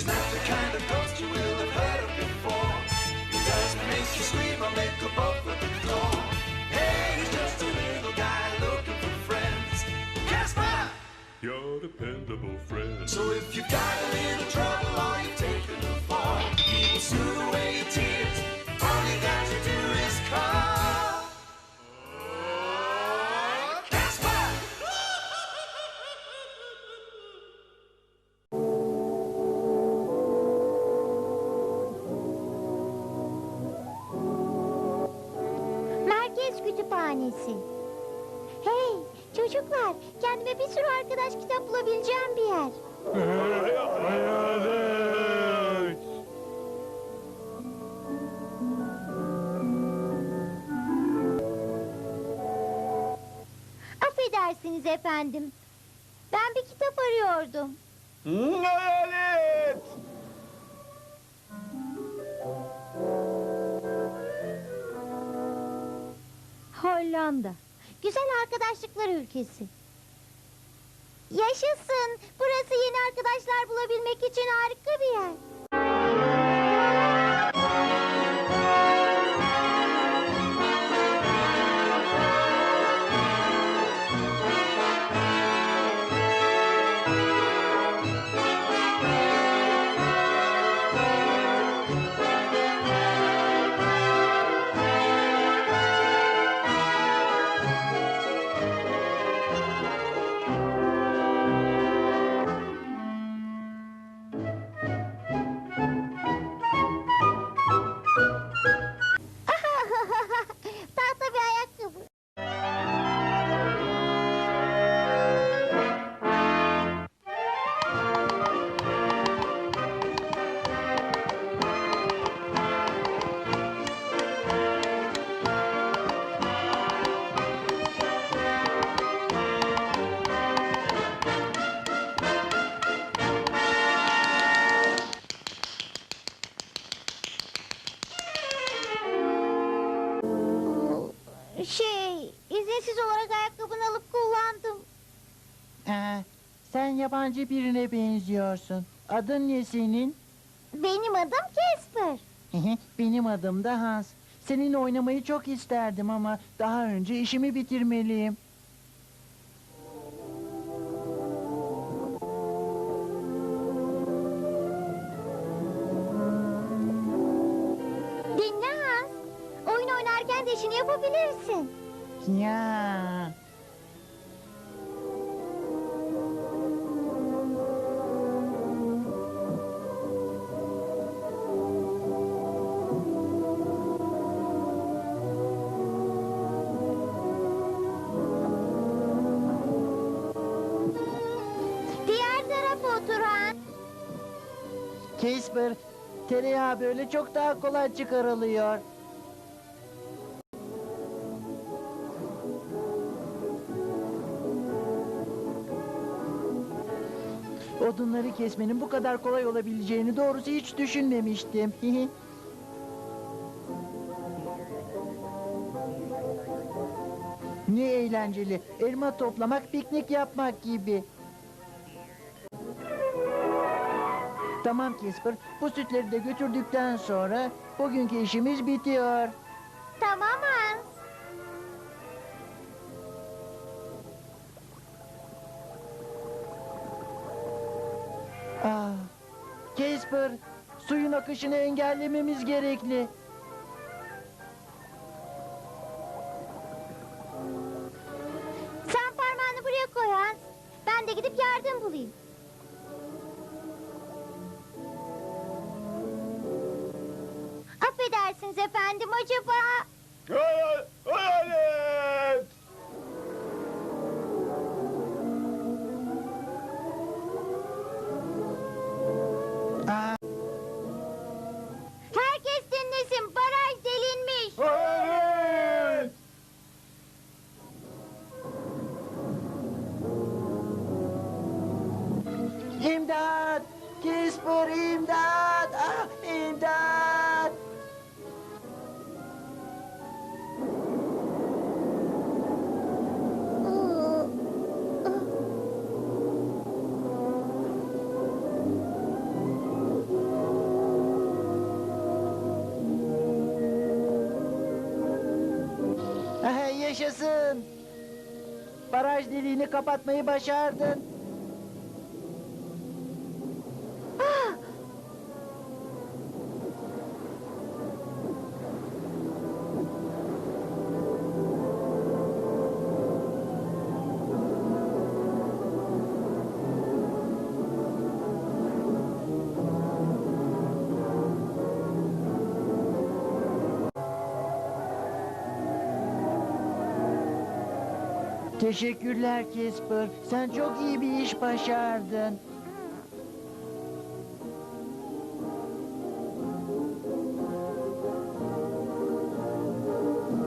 She's not the kind of ghost you will have heard of before. It doesn't make you scream or make a bolt for Kütüphanesi. Hey çocuklar kendime bir sürü arkadaş kitap bulabileceğim bir yer. Affedersiniz efendim. Ben bir kitap arıyordum. Hayalet! Hollanda. Güzel arkadaşlıklar ülkesi. Yaşasın. Burası yeni arkadaşlar bulabilmek için harika bir yer. Şey, izinsiz olarak ayakkabını alıp kullandım. Aa, sen yabancı birine benziyorsun. Adın ne senin? Benim adım Casper. Benim adım da Hans. Seninle oynamayı çok isterdim ama daha önce işimi bitirmeliyim. İşini yapabilirsin. Ya. Diğer tarafa otur Hans. Casper, tereyağı böyle çok daha kolay çıkarılıyor. Odunları kesmenin bu kadar kolay olabileceğini doğrusu hiç düşünmemiştim. ne eğlenceli. Elma toplamak, piknik yapmak gibi. Tamam Casper, bu sütleri de götürdükten sonra bugünkü işimiz bitiyor. Tamam Hans. Ah, Casper, suyun akışını engellememiz gerekli. Sen parmağını buraya koy Hans. Ben de gidip yardım bulayım. Affedersiniz efendim acaba... Hayal- Hayalet! Mecbur imdat, ah imdat! Yaşasın! Baraj deliğini kapatmayı başardın. Teşekkürler Casper. Sen çok iyi bir iş başardın.